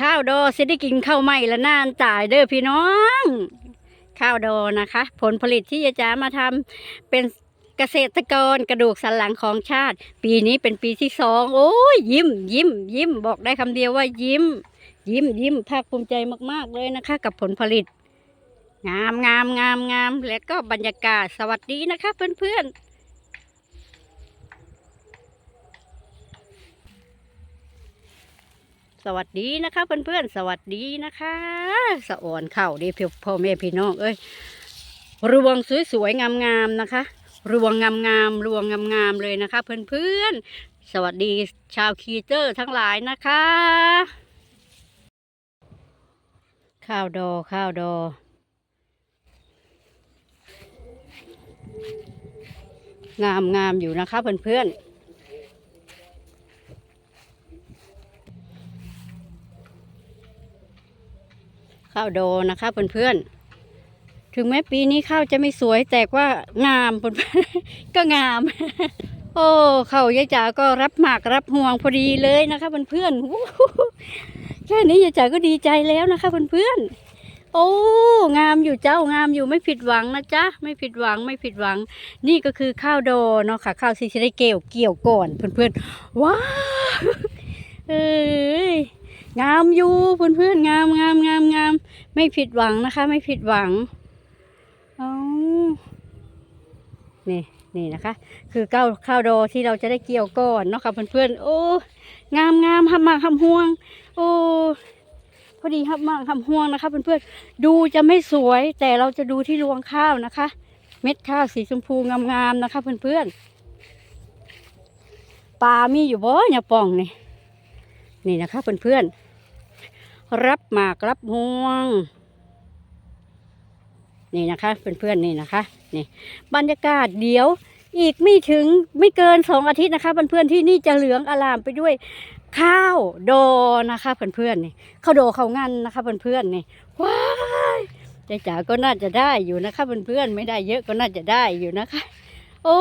ข้าวดอสิได้กินข้าวใหม่ละนานจ่ายเด้อพี่น้อง ข้าวดอนะคะ ผลผลิตที่ยายจ๋ามาทำเป็นเกษตรกรกระดูกสันหลังของชาติ ปีนี้เป็นปีที่สองโอ้ยยิ้ม ยิ้ม ยิ้มบอกได้คำเดียวว่ายิ้ม ยิ้มยิ้มภาคภูมิใจมาก ๆ เลยนะคะ กับผลผลิต งามงามงามงามแล้วก็บรรยากาศสวัสดีนะคะ เพื่อนๆ สวัสดีนะคะเพื่อนๆ สวัสดีนะคะ สะอ่อนเข่าดีพี่พ่อแม่พี่น้องเอ้ยรวงสวยๆงามๆนะคะรวงงามๆรวงงามๆเลยนะคะ เพื่อนๆ สวัสดีชาวคีเตอร์ทั้งหลายนะคะ ข้าวดอข้าวดองามงามอยู่นะคะเพื่อนๆ ข้าวโดนะคะเพื่อนๆ ถึงแม้ปีนี้ข้าวจะไม่สวยแต่ว่างามเพื่อนๆก็งาม โอ้ข้าวยายจ๋าก็รับหมากรับห่วงพอดีเลยนะคะเพื่อนๆวู้ฮู้แค่นี้ยายจ๋าก็ดีใจแล้วนะคะเพื่อนๆโอ้ งามอยู่เจ้างามอยู่ไม่ผิดหวังนะจ๊ะ ไม่ผิดหวังไม่ผิดหวัง นี่ก็คือข้าวโดเนาะค่ะ ข้าวซีซิได้เกี่ยวเกี่ยวก่อนเพื่อนๆว้าวเอ้ย งามอยู่เพื่อนเพื่อนงามงามงามงามไม่ผิดหวังนะคะ ไม่ผิดหวังเอานี่นี่นะคะ คือข้าวข้าวโดที่เราจะได้เกี่ยวก่อนเนาะค่ะเพื่อนเพื่อนโอ้งามงามหับมากหับห่วง โอ้พอดีหับมากหับห่วงนะคะเพื่อนเพื่อนดูจะไม่สวย แต่เราจะดูที่รวงข้าวนะคะ เม็ดข้าวสีชมพูงามๆนะคะเพื่อนเพื่อนปลามีอยู่บ่เนี่ยป่องนี่นี่นะคะเพื่อนเพื่อนๆ รับหมากรับห่วง นี่นะคะเพื่อนๆนี่นะคะนี่บรรยากาศเดี๋ยวอีกไม่ถึงไม่เกินสองอาทิตย์นะคะเพื่อนๆที่นี่จะเหลืองอลามไปด้วยข้าวโดนะคะเพื่อนๆนี่ข้าวโดข้าวงันนะคะเพื่อนๆนี่ว้ายใจจ๋าก็น่าจะได้อยู่นะคะเพื่อนๆไม่ได้เยอะก็น่าจะได้อยู่นะคะ โอ้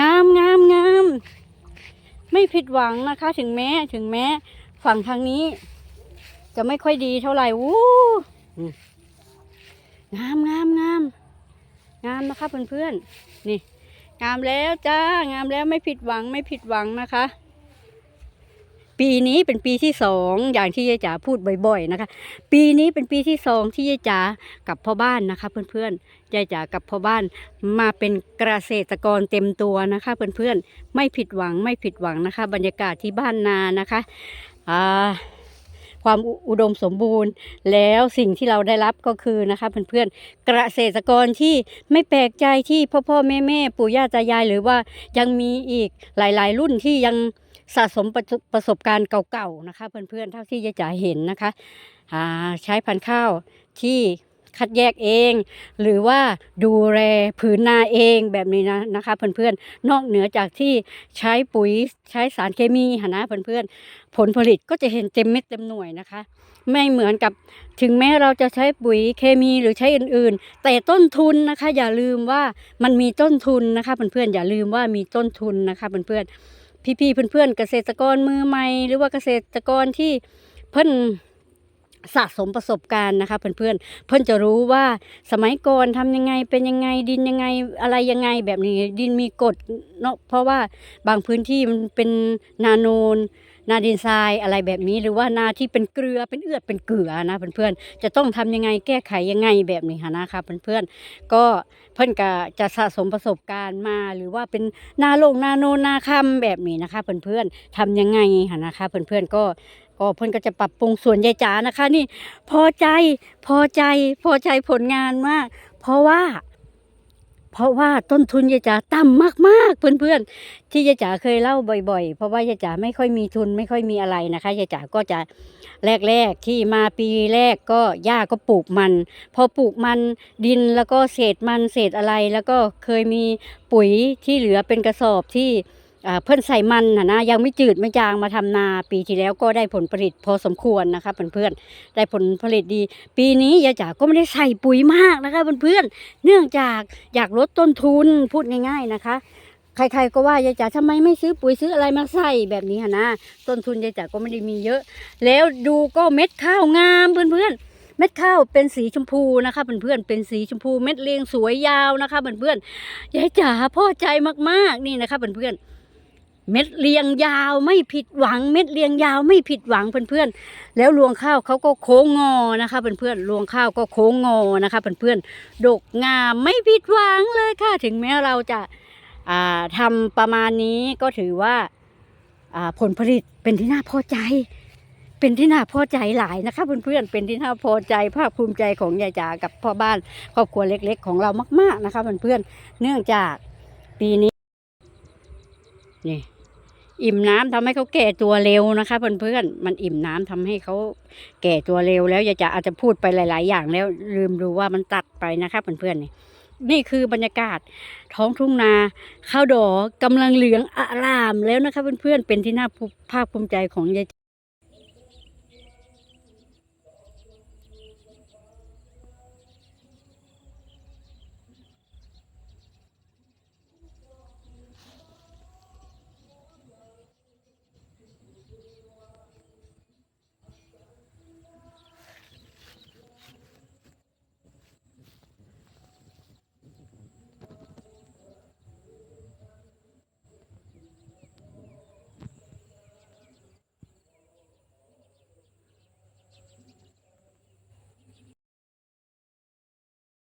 งามงามงามไม่ผิดหวังนะคะ ถึงแม้ถึงแม้ ฝั่งทางนี้ จะไม่ค่อยดีเท่าไหร่วู้อืมงามงามงามงามนะคะเพื่อนๆนี่ งามแล้วจ้างามแล้วไม่ผิดหวังไม่ผิดหวังนะคะ ปีนี้เป็นปีที่สองอย่างที่ยายจ๋าพูดบ่อยๆนะคะ ปีนี้เป็นปีที่สองที่ยายจ๋ากับพ่อบ้านนะคะ เพื่อนๆยายจ๋ากับพ่อบ้านมาเป็นเกษตรกรเต็มตัวนะคะ เพื่อนๆไม่ผิดหวังไม่ผิดหวังนะคะ บรรยากาศที่บ้านนานะคะอ่า ความอุอุดมสมบูรณ์ แล้วสิ่งที่เราได้รับก็คือนะคะเพื่อนๆเกษตรกรที่ไม่แปลกใจที่พ่อพ่อแม่แม่ปู่ย่าตายาย หรือว่ายังมีอีกหลาย ๆ รุ่นที่ยังสะสมประสบประสบการณ์เก่าๆนะคะ เพื่อนๆเท่าที่ยายจ๋าเห็นนะคะใช้พันธุ์ข้าวที่ คัดแยกเอง หรือว่าดูแลผืนนาเองแบบนี้นะนะคะเพื่อนๆนอกเหนือจากที่ใช้ปุ๋ยใช้สารเคมีหนนะเพื่อนๆผลผลิตก็จะเห็นเต็มเม็ดเต็มหน่วยนะคะ ไม่เหมือนกับถึงแม้เราจะใช้ปุ๋ยเคมีหรือใช้อื่นๆ แต่ต้นทุนนะคะ อย่าลืมว่ามันมีต้นทุนนะคะเพื่อนๆอย่าลืมว่ามีต้นทุนนะคะเพื่อนๆพี่ๆเพื่อนๆเกษตรกรมือใหม่หรือว่าเกษตรกรที่เพิ่น สะสมประสบการณ์นะคะเพื่อนๆเพื่อนจะรู้ว่าสมัยก่อนทำยังไงเป็นยังไงดินยังไงอะไรยังไงแบบนี้ดินมีกรดเนาะเพราะว่าบางพื้นที่มันเป็นนาโนนนาดินทรายอะไรแบบนี้หรือว่านาที่เป็นเกลือเป็นเอือดเป็นเกลือนะเพื่อนๆจะต้องทำยังไงแก้ไขยังไงแบบนี้ค่ะนะคะเพื่อนๆก็เพื่อนก็จะสะสมประสบการณ์มาหรือว่าเป็นนาโลงนาโนนาคำแบบนี้นะคะเพื่อนๆทำยังไงค่ะนะคะเพื่อนๆก็ ก็เพื่อนก็จะปรับปรุงส่วนยายจ๋านะคะ นี่ พอใจพอใจพอใจผลงานมาก เพราะว่า เพราะว่าต้นทุนยายจ๋าต่ำมากๆ เพื่อนๆ ที่ยายจ๋าเคยเล่าบ่อย ๆ เพราะว่ายายจ๋าไม่ค่อยมีทุนไม่ค่อยมีอะไรนะคะยายจ๋าก็จะแรกๆที่มาปีแรกก็ย่าก็ปลูกมัน พอปลูกมันดินแล้วก็เศษมันเศษอะไร แล้วก็เคยมีปุ๋ยที่เหลือเป็นกระสอบที่ เพื่อนใส่มันนะนะยังไม่จืดไม่จางมาทำนาปีที่แล้วก็ได้ผลผลิตพอสมควรนะคะเพื่อนๆได้ผลผลิตดี ปีนี้ยายจ๋าก็ไม่ได้ใส่ปุ๋ยมากนะคะเพื่อนๆเนื่องจากอยากลดต้นทุนพูดง่าย ๆนะคะ ใครๆก็ว่ายายจ๋าทำไมไม่ซื้อปุ๋ยซื้ออะไรมาใส่แบบนี้นะต้นทุนยายจ๋าก็ไม่ได้มีเยอะ แล้วดูก็เม็ดข้าวงามเพื่อนๆเม็ดข้าวเป็นสีชมพูนะคะเพื่อนๆเป็นสีชมพูเม็ดเรียงสวยยาวนะคะเพื่อนๆยายจ๋าพอใจมากๆนี่นะคะเพื่อนๆ เม็ดเรียงยาวไม่ผิดหวัง เม็ดเรียงยาวไม่ผิดหวังเพื่อนๆ แล้วรวงข้าวเขาก็โค้งงอนะคะเพื่อนๆรวงข้าวก็โค้งงอนะคะเพื่อนๆดกงามไม่ผิดหวังเลยค่ะ ถึงแม้เราจะาทำประมาณนี้ก็ถือว่าอ่าผลผลิตเป็นที่น่าพอใจ เป็นที่น่าพอใจหลายนะคะเพื่อนๆเป็นที่น่าพอใจภาคภูมิใจของยายจ๋ากับพ่อบ้านครอบครัวเล็ก ๆ ของเรามาก ๆนะคะเพื่อนๆเนื่องจากปีนี้นี่ อิ่มน้ำทำให้เขาแก่ตัวเร็วนะคะ เพื่อนๆ มันอิ่มน้ำทำให้เขาแก่ตัวเร็วแล้วยายจะอาจจะพูดไปหลาย ๆ อย่างแล้วลืมดูว่ามันตัดไปนะคะเพื่อนๆนี่นี่คือบรรยากาศท้องทุ่งนาข้าวดอกกำลังเหลืองอารามแล้วนะคะเพื่อนๆเป็นที่น่าภาคภูมิใจของยาย